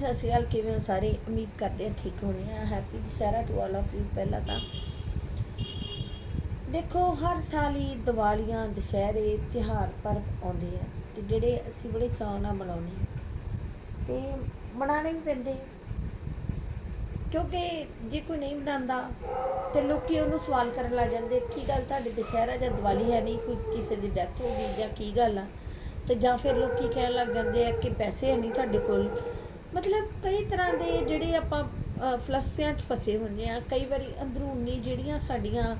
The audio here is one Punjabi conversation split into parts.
ਸਤਿ ਸ਼੍ਰੀ ਅਕਾਲ, ਕਿਵੇਂ ਹੋ ਸਾਰੇ? ਉਮੀਦ ਕਰਦੇ ਹਾਂ ਠੀਕ ਹੋਣੇ ਆ। Happy Dussehra to all of you ਪਹਿਲਾਂ ਤਾਂ। ਦੇਖੋ, ਹਰ ਸਾਲ ਹੀ ਦੀਵਾਲੀਆਂ, ਦੁਸਹਿਰੇ ਤਿਉਹਾਰ, ਪਰਵ ਆਉਂਦੇ ਆ ਤੇ ਜਿਹੜੇ ਅਸੀਂ ਬੜੇ ਚਾਅ ਨਾਲ ਮਨਾਉਂਦੇ ਹਾਂ ਤੇ ਮਨਾਉਣੇ ਵੀ ਪੈਂਦੇ ਕਿਉਂਕਿ ਜੇ ਕੋਈ ਨਹੀਂ ਮਨਾਉਂਦਾ ਤੇ ਲੋਕੀ ਉਹਨੂੰ ਸਵਾਲ ਕਰਨ ਲੱਗ ਜਾਂਦੇ, ਕੀ ਗੱਲ ਤੁਹਾਡੇ ਦੁਸਹਿਰਾ ਜਾਂ ਦੀਵਾਲੀ ਹੈ ਨਹੀਂ? ਕੋਈ ਕਿਸੇ ਦੀ ਡੈਥ ਹੋ ਗਈ ਜਾਂ ਕੀ ਗੱਲ ਆ? ਤੇ ਜਾਂ ਫਿਰ ਲੋਕੀ ਕਹਿਣ ਲੱਗ ਜਾਂਦੇ ਆ ਕਿ ਪੈਸੇ ਹੈ ਨਹੀਂ ਤੁਹਾਡੇ ਕੋਲ। ਮਤਲਬ ਕਈ ਤਰ੍ਹਾਂ ਦੇ ਜਿਹੜੇ ਆਪਾਂ ਫਲਸਫਿਆਂ 'ਚ ਫਸੇ ਹੁੰਦੇ ਆ ਕਈ ਵਾਰੀ ਅੰਦਰੂਨੀ ਜਿਹੜੀਆਂ ਸਾਡੀਆਂ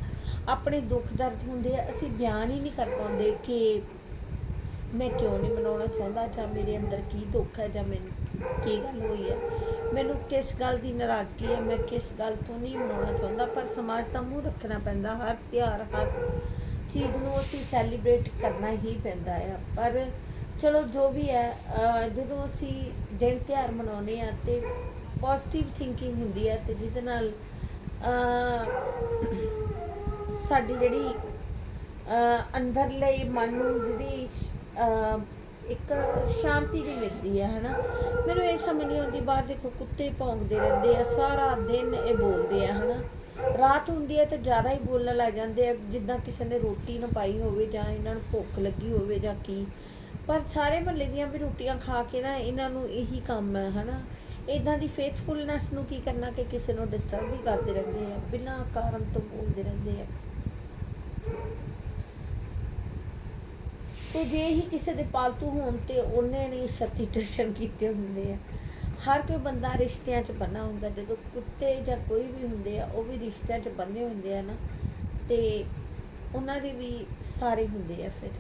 ਆਪਣੇ ਦੁੱਖ ਦਰਦ ਹੁੰਦੇ ਆ, ਅਸੀਂ ਬਿਆਨ ਹੀ ਨਹੀਂ ਕਰ ਪਾਉਂਦੇ ਕਿ ਮੈਂ ਕਿਉਂ ਨਹੀਂ ਮਨਾਉਣਾ ਚਾਹੁੰਦਾ ਜਾਂ ਮੇਰੇ ਅੰਦਰ ਕੀ ਦੁੱਖ ਹੈ ਜਾਂ ਮੈਨੂੰ ਕੀ ਗੱਲ ਹੋਈ ਹੈ। ਮੈਨੂੰ ਕਿਸ ਗੱਲ ਦੀ ਨਾਰਾਜ਼ਗੀ ਹੈ, ਮੈਂ ਕਿਸ ਗੱਲ ਤੋਂ ਨਹੀਂ ਮਨਾਉਣਾ ਚਾਹੁੰਦਾ, ਪਰ ਸਮਾਜ ਦਾ ਮੂੰਹ ਰੱਖਣਾ ਪੈਂਦਾ, ਹਰ ਤਿਉਹਾਰ, ਹਰ ਚੀਜ਼ ਨੂੰ ਅਸੀਂ ਸੈਲੀਬ੍ਰੇਟ ਕਰਨਾ ਹੀ ਪੈਂਦਾ ਹੈ ਪਰ ਚਲੋ ਜੋ ਵੀ ਹੈ ਜਦੋਂ ਅਸੀਂ ਦਿਨ ਤਿਉਹਾਰ ਮਨਾਉਂਦੇ ਆ ਤੇ ਪੋਜ਼ਿਟਿਵ ਥਿੰਕਿੰਗ ਹੁੰਦੀ ਹੈ ਤੇ ਜਿਹਦੇ ਨਾਲ ਸਾਡੀ ਜਿਹੜੀ, ਅਹ, ਅੰਦਰਲੇ ਮਨ ਨੂੰ ਜਿਹੜੀ ਇੱਕ ਸ਼ਾਂਤੀ ਵੀ ਮਿਲਦੀ ਹੈ, ਹਨਾ? ਮੈਨੂੰ ਇਹ ਸਮਝ ਨਹੀਂ ਆਉਂਦੀ, ਬਾਹਰ ਦੇਖੋ ਕੁੱਤੇ ਭੌਂਕਦੇ ਰਹਿੰਦੇ ਆ, ਸਾਰਾ ਦਿਨ ਇਹ ਬੋਲਦੇ ਆ, ਹਨਾ? ਰਾਤ ਹੁੰਦੀ ਹੈ ਤੇ ਜ਼ਿਆਦਾ ਹੀ ਬੋਲਣ ਲੱਗ ਜਾਂਦੇ ਆ, ਜਿੱਦਾਂ ਕਿਸੇ ਨੇ ਰੋਟੀ ਨਾ ਪਾਈ ਹੋਵੇ ਜਾਂ ਇਹਨਾਂ ਨੂੰ ਭੁੱਖ ਲੱਗੀ ਹੋਵੇ ਜਾਂ ਕੀ। ਪਰ ਸਾਰੇ ਮਹੱਲੇ ਦੀਆਂ ਵੀ ਰੋਟੀਆਂ ਖਾ ਕੇ ਨਾ ਇਹਨਾਂ ਨੂੰ ਇਹੀ ਕੰਮ ਹੈ, ਹਨਾ। ਇਦਾਂ ਦੀ ਫੇਥਫੁਲਨੈਸ ਨੂੰ ਕੀ ਕਰਨਾ ਕਿ ਕਿਸੇ ਨੂੰ ਡਿਸਟਰਬ ਵੀ ਕਰਦੇ ਰਹਿੰਦੇ ਆ, ਬਿਨਾਂ ਕਾਰਨ ਤੋਂ ਬੋਲਦੇ ਰਹਿੰਦੇ ਆ। ਤੇ ਜੇ ਹੀ ਕਿਸੇ ਦੇ ਪਾਲਤੂ ਹੋਣ ਤੇ ਉਹਨੇ ਨੇ ਛੱਤੀ ਦਰਸ਼ਨ ਕੀਤੇ ਹੁੰਦੇ ਆ, ਹਰ ਕੋਈ ਬੰਦਾ ਰਿਸ਼ਤਿਆਂ 'ਚ ਬੰਨਾ ਹੁੰਦਾ, ਜਦੋਂ ਕੁੱਤੇ ਜਾਂ ਕੋਈ ਵੀ ਹੁੰਦੇ ਆ, ਉਹ ਵੀ ਰਿਸ਼ਤਿਆਂ 'ਚ ਬੰਨੇ ਹੁੰਦੇ ਆ ਨਾ, ਤੇ ਉਹਨਾਂ ਦੇ ਵੀ ਸਾਰੇ ਹੁੰਦੇ ਆ ਫਿਰ।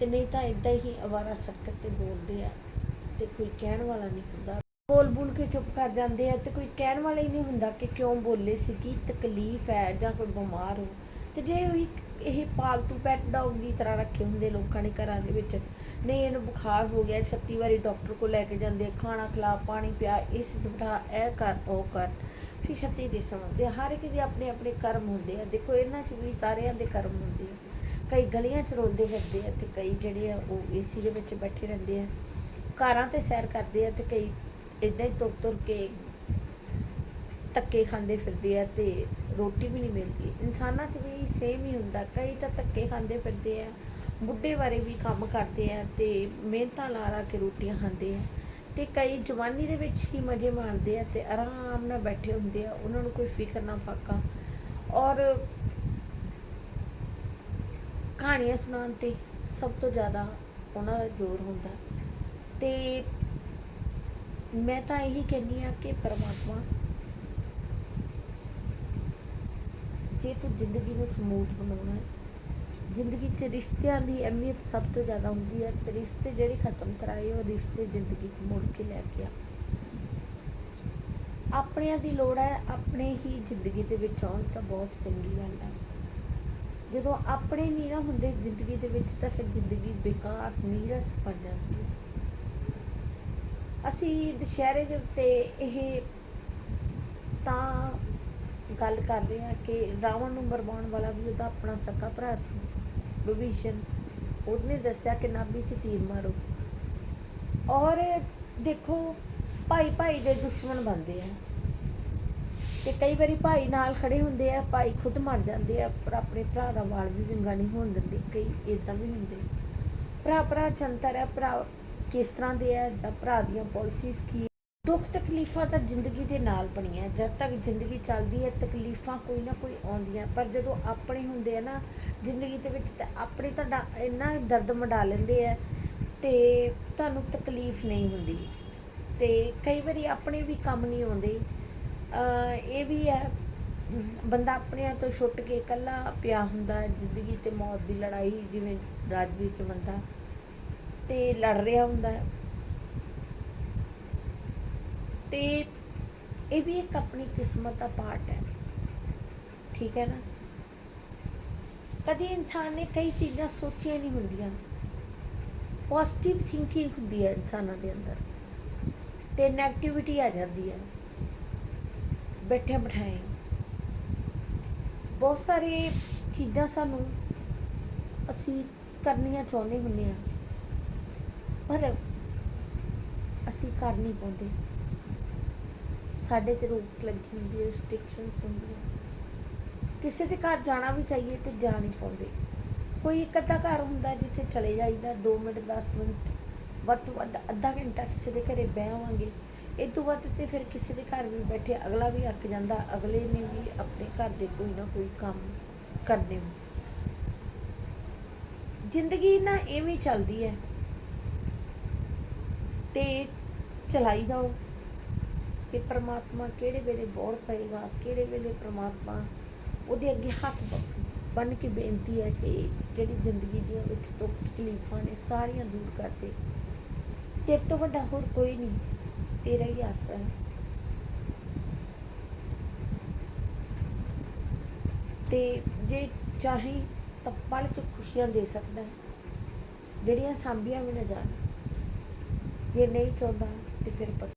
ਤੇ ਨਹੀਂ ਤਾਂ ਇਦਾਂ ਹੀ ਅਵਾਰਾ ਸੜਕ ਤੇ ਬੋਲਦੇ ਆ ਤੇ ਕੋਈ ਕਹਿਣ ਵਾਲਾ ਨਹੀਂ ਹੁੰਦਾ। ਬੋਲ ਬੋਲ ਕੇ ਚੁੱਪ ਕਰ ਜਾਂਦੇ ਆ ਤੇ ਕੋਈ ਕਹਿਣ ਵਾਲਾ ਹੀ ਨਹੀਂ ਹੁੰਦਾ ਕਿ ਕਿਉਂ ਬੋਲੇ ਸੀ, ਕੀ ਤਕਲੀਫ ਹੈ ਜਾਂ ਕੋਈ ਬਿਮਾਰ ਹੋ। ਤੇ ਜੇ ਉਹੀ ਇਹ ਪਾਲਤੂ ਪੈਟ ਡੌਗ ਦੀ ਤਰ੍ਹਾਂ ਰੱਖੇ ਹੁੰਦੇ ਲੋਕਾਂ ਨੇ ਘਰਾਂ ਦੇ ਵਿੱਚ, ਨਹੀਂ ਇਹਨੂੰ ਬੁਖਾਰ ਹੋ ਗਿਆ 36 ਵਾਰੀ ਡਾਕਟਰ ਕੋਲ ਲੈ ਕੇ ਜਾਂਦੇ ਖਾਣਾ ਖਿਲਾ, ਪਾਣੀ ਪਿਆ, ਇਸ ਬਿਠਾ, ਇਹ ਕਰ, ਉਹ ਕਰ। ਫਿਰ ਛੱਤੀ ਦੀ ਸੁਣਦੇ ਹਰ ਇੱਕ ਦੇ ਆਪਣੇ ਆਪਣੇ ਕਰਮ ਹੁੰਦੇ ਆ। ਦੇਖੋ ਇਹਨਾਂ 'ਚ ਵੀ ਸਾਰਿਆਂ ਦੇ ਕਰਮ ਹੁੰਦੇ ਆ। ਕਈ ਗਲੀਆਂ 'ਚ ਰੋਲਦੇ ਫਿਰਦੇ ਆ ਤੇ ਕਈ ਜਿਹੜੇ ਆ ਉਹ ਏਸੀ ਦੇ ਵਿੱਚ ਬੈਠੇ ਰਹਿੰਦੇ ਆ। ਕਾਰਾਂ ਤੇ ਸੈਰ ਕਰਦੇ ਆ ਤੇ ਕਈ ਇਦਾਂ ਹੀ ਤੁਰ ਤੁਰ ਕੇ ਧੱਕੇ ਖਾਂਦੇ ਫਿਰਦੇ ਆ ਤੇ ਰੋਟੀ ਵੀ ਨਹੀਂ ਮਿਲਦੀ। ਇਨਸਾਨਾਂ 'ਚ ਵੀ ਸੇਮ ਹੀ ਹੁੰਦਾ। ਕਈ ਤਾਂ ਧੱਕੇ ਖਾਂਦੇ ਫਿਰਦੇ ਆ, ਬੁੱਢੇ ਬਾਰੇ ਵੀ ਕੰਮ ਕਰਦੇ ਆ ਤੇ ਮਿਹਨਤਾਂ ਲਾ ਲਾ ਕੇ ਰੋਟੀਆਂ ਖਾਂਦੇ ਆ ਤੇ ਕਈ ਜਵਾਨੀ ਦੇ ਵਿੱਚ ਹੀ ਮਜ਼ੇ ਮਾਣਦੇ ਆ ਤੇ ਆਰਾਮ ਨਾਲ ਬੈਠੇ ਹੁੰਦੇ ਆ। ਉਹਨਾਂ ਨੂੰ ਕੋਈ ਫਿਕਰ ਨਾ, ਫਾਕਾ। ਔਰ ਕਹਾਣੀਆਂ ਸੁਣਾਉਣ ਤੇ ਸਭ ਤੋਂ ਜ਼ਿਆਦਾ ਉਹਨਾਂ ਦਾ ਜ਼ੋਰ ਹੁੰਦਾ। ਤੇ ਮੈਂ ਤਾਂ ਇਹੀ ਕਹਿੰਦੀ ਆ ਕਿ ਪਰਮਾਤਮਾ ਜੇ ਤੂੰ ਜ਼ਿੰਦਗੀ ਨੂੰ ਸਮੂਥ ਬਣਾਉਣਾ ਜ਼ਿੰਦਗੀ 'ਚ ਰਿਸ਼ਤਿਆਂ ਦੀ ਅਹਿਮੀਅਤ ਸਭ ਤੋਂ ਜ਼ਿਆਦਾ ਹੁੰਦੀ ਹੈ, ਤੇ ਰਿਸ਼ਤੇ ਜਿਹੜੇ ਖਤਮ ਕਰਾਏ ਉਹ ਰਿਸ਼ਤੇ ਜ਼ਿੰਦਗੀ 'ਚ ਮੁੜ ਕੇ ਲੈ ਕੇ ਆ। ਆਪਣਿਆਂ ਦੀ ਲੋੜ ਹੈ ਆਪਣੇ ਹੀ ਜ਼ਿੰਦਗੀ ਦੇ ਵਿੱਚ ਆਉਣ ਤਾਂ ਬਹੁਤ ਚੰਗੀ ਗੱਲ ਹੈ। ਜਦੋਂ ਆਪਣੇ ਨੀਰਾ ਹੁੰਦੇ ਜ਼ਿੰਦਗੀ ਦੇ ਵਿੱਚ ਤਾਂ ਫਿਰ ਜ਼ਿੰਦਗੀ ਬੇਕਾਰ, ਨੀਰਸ ਬਣ ਜਾਂਦੀ ਹੈ। ਅਸੀਂ ਦੁਸ਼ਹਿਰੇ ਦੇ ਉੱਤੇ ਇਹ ਤਾਂ ਗੱਲ ਕਰ ਰਹੇ ਹਾਂ ਕਿ ਰਾਵਣ ਨੂੰ ਮਰਵਾਉਣ ਵਾਲਾ ਵੀ ਉਹਦਾ ਆਪਣਾ ਸਕਾ ਭਰਾ ਸੀ, ਵਿਭੀਸ਼ਣ। ਉਹਨੇ ਦੱਸਿਆ ਕਿ ਨਾਭੀ 'ਚ ਤੀਰ ਮਾਰੋ। ਔਰ ਦੇਖੋ ਭਾਈ ਭਾਈ ਦੇ ਦੁਸ਼ਮਣ ਬਣਦੇ ਆ। ਤੇ ਕਈ ਵਾਰੀ ਭਾਈ ਨਾਲ ਖੜੇ ਹੁੰਦੇ ਆ, ਭਾਈ ਖੁਦ ਮਰ ਜਾਂਦੇ ਆ, ਪਰ ਆਪਣੇ ਭਰਾ ਦਾ ਵਾਲ ਵੀ ਵਿੰਗਾ ਨਹੀਂ ਹੋਣ ਦਿੰਦੇ, ਕਈ ਇਦਾਂ ਵੀ ਹੁੰਦੇ। ਭਰਾ ਭਰਾ ਚੰਤਰ ਹੈ ਭਰਾ ਕਿਸ ਤਰ੍ਹਾਂ ਦੇ ਆ, ਜਾਂ ਭਰਾ ਦੀਆਂ ਪਾਲਿਸੀਜ਼ ਕੀ ਦੁੱਖ ਤਕਲੀਫਾਂ ਤਾਂ ਜ਼ਿੰਦਗੀ ਦੇ ਨਾਲ ਬਣੀਆਂ, ਜਦ ਤੱਕ ਜ਼ਿੰਦਗੀ ਚੱਲਦੀ ਹੈ, ਤਕਲੀਫਾਂ ਕੋਈ ਨਾ ਕੋਈ ਆਉਂਦੀਆਂ, ਪਰ ਜਦੋਂ ਆਪਣੇ ਹੁੰਦੇ ਆ ਨਾ, ਜ਼ਿੰਦਗੀ ਦੇ ਵਿੱਚ ਤਾਂ ਆਪਣੇ ਤੁਹਾਡਾ ਇੰਨਾ ਦਰਦ ਮਡਾ ਲੈਂਦੇ ਆ, ਤੇ ਤੁਹਾਨੂੰ ਤਕਲੀਫ ਨਹੀਂ ਹੁੰਦੀ। ਤੇ ਕਈ ਵਾਰੀ ਆਪਣੇ ਵੀ ਕੰਮ ਨਹੀਂ ਆਉਂਦੇ ਇਹ ਵੀ ਹੈ ਬੰਦਾ ਆਪਣਿਆਂ ਤੋਂ ਛੁੱਟ ਕੇ ਇਕੱਲਾ ਪਿਆ ਹੁੰਦਾ ਜ਼ਿੰਦਗੀ ਤੇ ਮੌਤ ਦੀ ਲੜਾਈ, ਜਿਵੇਂ ਰਾਜਵੀਰ ਚ ਬੰਦਾ ਤੇ ਲੜ ਰਿਹਾ ਹੁੰਦਾ ਹੈ। ਤੇ ਇਹ ਵੀ ਇੱਕ ਆਪਣੀ ਕਿਸਮਤ ਦਾ ਪਾਰਟ ਹੈ। ਠੀਕ ਹੈ ਨਾ? ਕਦੀ ਇਨਸਾਨ ਨੇ ਕਈ ਚੀਜ਼ਾਂ ਸੋਚੀਆਂ ਨਹੀਂ ਹੁੰਦੀਆਂ। ਪੋਜ਼ਿਟਿਵ ਥਿੰਕਿੰਗ ਹੁੰਦੀ ਹੈ ਇਨਸਾਨਾਂ ਦੇ ਅੰਦਰ। ਤੇ ਨੈਗੇਟਿਵਿਟੀ ਆ ਜਾਂਦੀ ਹੈ। ਬੈਠੇ ਬਿਠਾਏ ਬਹੁਤ ਸਾਰੇ ਚੀਜ਼ਾਂ ਸਾਨੂੰ ਅਸੀਂ ਕਰਨੀਆਂ ਚਾਹੁੰਦੇ ਹੁੰਦੇ ਆ ਪਰ ਅਸੀਂ ਕਰ ਨਹੀਂ ਪਾਉਂਦੇ। ਸਾਡੇ ਤੇ ਰੋਕ ਲੱਗੀ ਹੁੰਦੀ ਹੈ ਰਿਸਟ੍ਰਿਕਸ਼ਨਸ ਹੁੰਦੀਆਂ ਕਿਸੇ ਦੇ ਘਰ ਜਾਣਾ ਵੀ ਚਾਹੀਏ ਤੇ ਜਾ ਨਹੀਂ ਪਾਉਂਦੇ। ਕੋਈ ਇੱਕ ਅੱਧਾ ਘਰ ਹੁੰਦਾ ਜਿੱਥੇ ਚਲੇ ਜਾਈਦਾ 2 ਮਿੰਟ 10 ਮਿੰਟ, ਵੱਧ ਤੋਂ ਵੱਧ ਅੱਧਾ ਘੰਟਾ ਕਿਸੇ ਦੇ ਘਰੇ ਬਹਿਵਾਂਗੇ ਇਹ ਤੋਂ ਵੱਧ ਤੇ ਫਿਰ ਕਿਸੇ ਦੇ ਘਰ ਵੀ ਬੈਠੇ ਅਗਲਾ ਵੀ ਅੱਕ ਜਾਂਦਾ, ਅਗਲੇ ਨੇ ਵੀ ਆਪਣੇ ਘਰ ਦੇ ਕੋਈ ਨਾ ਕੋਈ ਕੰਮ ਕਰਨੇ ਹੁੰਦੇ ਜ਼ਿੰਦਗੀ ਨਾ ਐਵੇਂ ਚੱਲਦੀ ਹੈ। ਤੇ ਚਲਾਈ ਜਾਓ ਕਿ ਪ੍ਰਮਾਤਮਾ ਕਿਹੜੇ ਵੇਲੇ ਬੋੜ ਪਏਗਾ, ਕਿਹੜੇ ਵੇਲੇ ਪ੍ਰਮਾਤਮਾ ਉਹਦੇ ਅੱਗੇ ਹੱਥ ਬੰਨ ਕੇ ਬੇਨਤੀ ਹੈ ਕਿ ਜਿਹੜੀ ਜ਼ਿੰਦਗੀ ਦੀਆਂ ਵਿੱਚ ਦੁੱਖ ਤਕਲੀਫਾਂ ਨੇ ਸਾਰੀਆਂ ਦੂਰ ਕਰ ਦੇ। ਤੇਰੇ ਤੋਂ ਵੱਡਾ ਹੋਰ ਕੋਈ ਨਹੀਂ। ਤੇਰਾ ਹੀ, ਆਸਰਾ ਹੈ। ਤੇ ਜੇ ਚਾਹੇ ਤਾਂ ਪਲ ਚ ਖੁਸ਼ੀਆਂ ਦੇ ਸਕਦਾ ਜਿਹੜੀਆਂ ਸਾਂਭੀਆਂ ਵੀ ਨਾ ਜਾਣ। ਜੇ ਨਹੀਂ ਚਾਹੁੰਦਾ ਤੇ ਫਿਰ ਪਤਾ